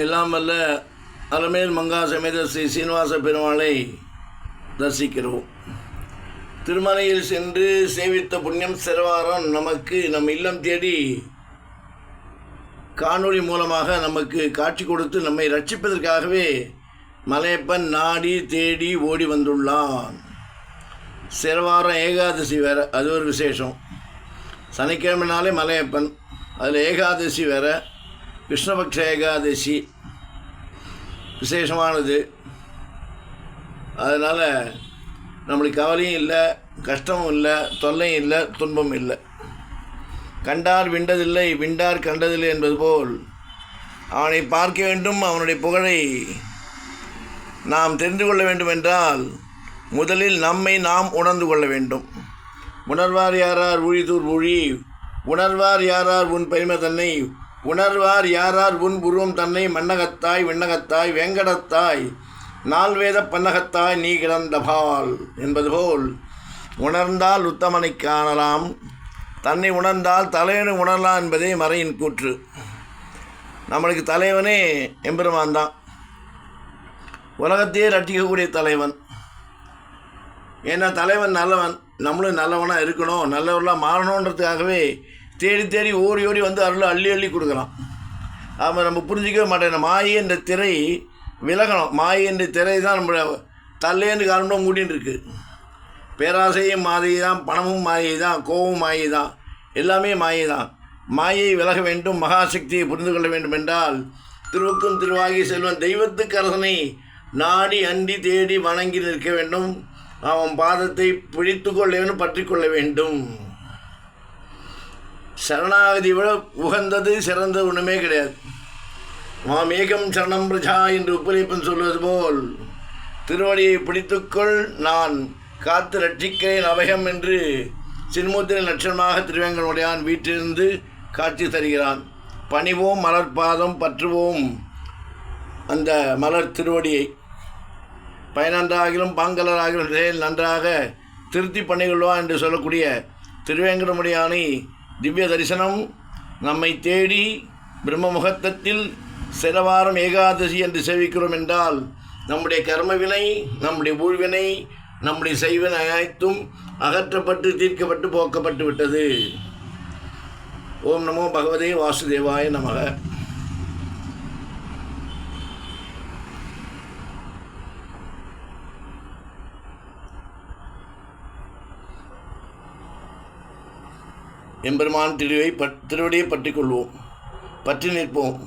எல்லாம் வல்ல அலமேல் மங்கா சமேத ஸ்ரீ சீனிவாச பெருமாளை தரிசிக்கிறோம். திருமலையில் சென்று சேவித்த புண்ணியம் சிறவாரம் நமக்கு நம் இல்லம் தேடி காணொளி மூலமாக நமக்கு காட்சி கொடுத்து நம்மை ரட்சிப்பதற்காகவே மலையப்பன் நாடி தேடி ஓடி வந்துள்ளான். சிறவாரம் ஏகாதசி வேற அது ஒரு விசேஷம். சனிக்கிழமைனாலே மலையப்பன் அதில் ஏகாதசி வேற கிருஷ்ணபக்ஷ ஏகாதசி விசேஷமானது. அதனால் நம்மளுக்கு கவலையும் இல்லை கஷ்டமும் இல்லை தொல்லையும் இல்லை துன்பம் இல்லை. கண்டார் விண்டதில்லை விண்டார் கண்டதில்லை என்பது போல் அவனை பார்க்க வேண்டும் அவனுடைய புகழை நாம் தெரிந்து கொள்ள வேண்டும் என்றால் முதலில் நம்மை நாம் உணர்ந்து கொள்ள வேண்டும். உணர்வார் யாரார் ஊழிதூர் ஊழி உணர்வார் யாரார் உன் பெருமை தன்னை உணர்வார் யாரார் உன் உருவம் தன்னை மன்னகத்தாய் விண்ணகத்தாய் வேங்கடத்தாய் நால்வேத பன்னகத்தாய் நீ கிடந்தபால் என்பது போல் உணர்ந்தால் உத்தமனை காணலாம். தன்னை உணர்ந்தால் தலைவனை உணரலாம் என்பதே மறையின் கூற்று. நம்மளுக்கு தலைவனே எம்பெருமான் தான். உலகத்தையே ரட்டிக்கக்கூடிய தலைவன். ஏன்னா தலைவன் நல்லவன் நம்மளும் நல்லவனாக இருக்கணும் நல்லவர்களாக மாறணுன்றதுக்காகவே தேடி தேடி ஓடி ஓடி வந்து அருள் அள்ளி அள்ளி கொடுக்கலாம். ஆமாம் நம்ம புரிஞ்சிக்கவே மாட்டேன். மாயை என்ற திரை விலகணும். மாயை என்ற திரை தான் நம்மளை தல்லேன்னு காரணம் மூடின்னு இருக்கு. பேராசையும் மாயை தான் பணமும் மாயை தான் கோபமும் மாயை தான். எல்லாமே மாயை தான். மாயை விலக வேண்டும் மகாசக்தியை புரிந்து கொள்ள வேண்டும் என்றால் திருவுக்கும் திருவாகி செல்வன் தெய்வத்துக்கு அரசனை நாடி அண்டி தேடி வணங்கி நிற்க வேண்டும். அவன் பாதத்தை பிடித்து கொள்ள வேண்டும் பற்றி கொள்ள வேண்டும். சரணாகதி விட உகந்தது சிறந்த ஒன்றுமே கிடையாது. மாமேகம் சரணம் பிரஜா என்று உப்பலிப்பன் சொல்வது போல் திருவடியை பிடித்துக்கொள் நான் காத்து ரட்சிக்கிறேன் அபயம் என்று சின்முத்திரை லட்சணமாக திருவேங்கனுடையான் வீட்டிலிருந்து காட்சி தருகிறான். பணிவோம் மலர்பாதம் பற்றுவோம் அந்த மலர் திருவடியை. பயனன்றாகிலும் பாங்கலராகிலும் செயல் நன்றாக திருத்தி பண்ணிக்கொள்வா என்று சொல்லக்கூடிய திருவேங்கடமுடியானை திவ்ய தரிசனம் நம்மை தேடி பிரம்ம முகத்தத்தில் சில வாரம் ஏகாதசி என்று சேவிக்கிறோம் என்றால் நம்முடைய கர்மவினை நம்முடைய ஊழ்வினை நம்முடைய செய்வினை அனைத்தும் அகற்றப்பட்டு தீர்க்கப்பட்டு போக்கப்பட்டு விட்டது. ஓம் நமோ பகவதே வாசுதேவாய நமக. எம்பெருமான் திருவை பட் திருவடியை பற்றி கொள்வோம். பற்றி நிற்போம்.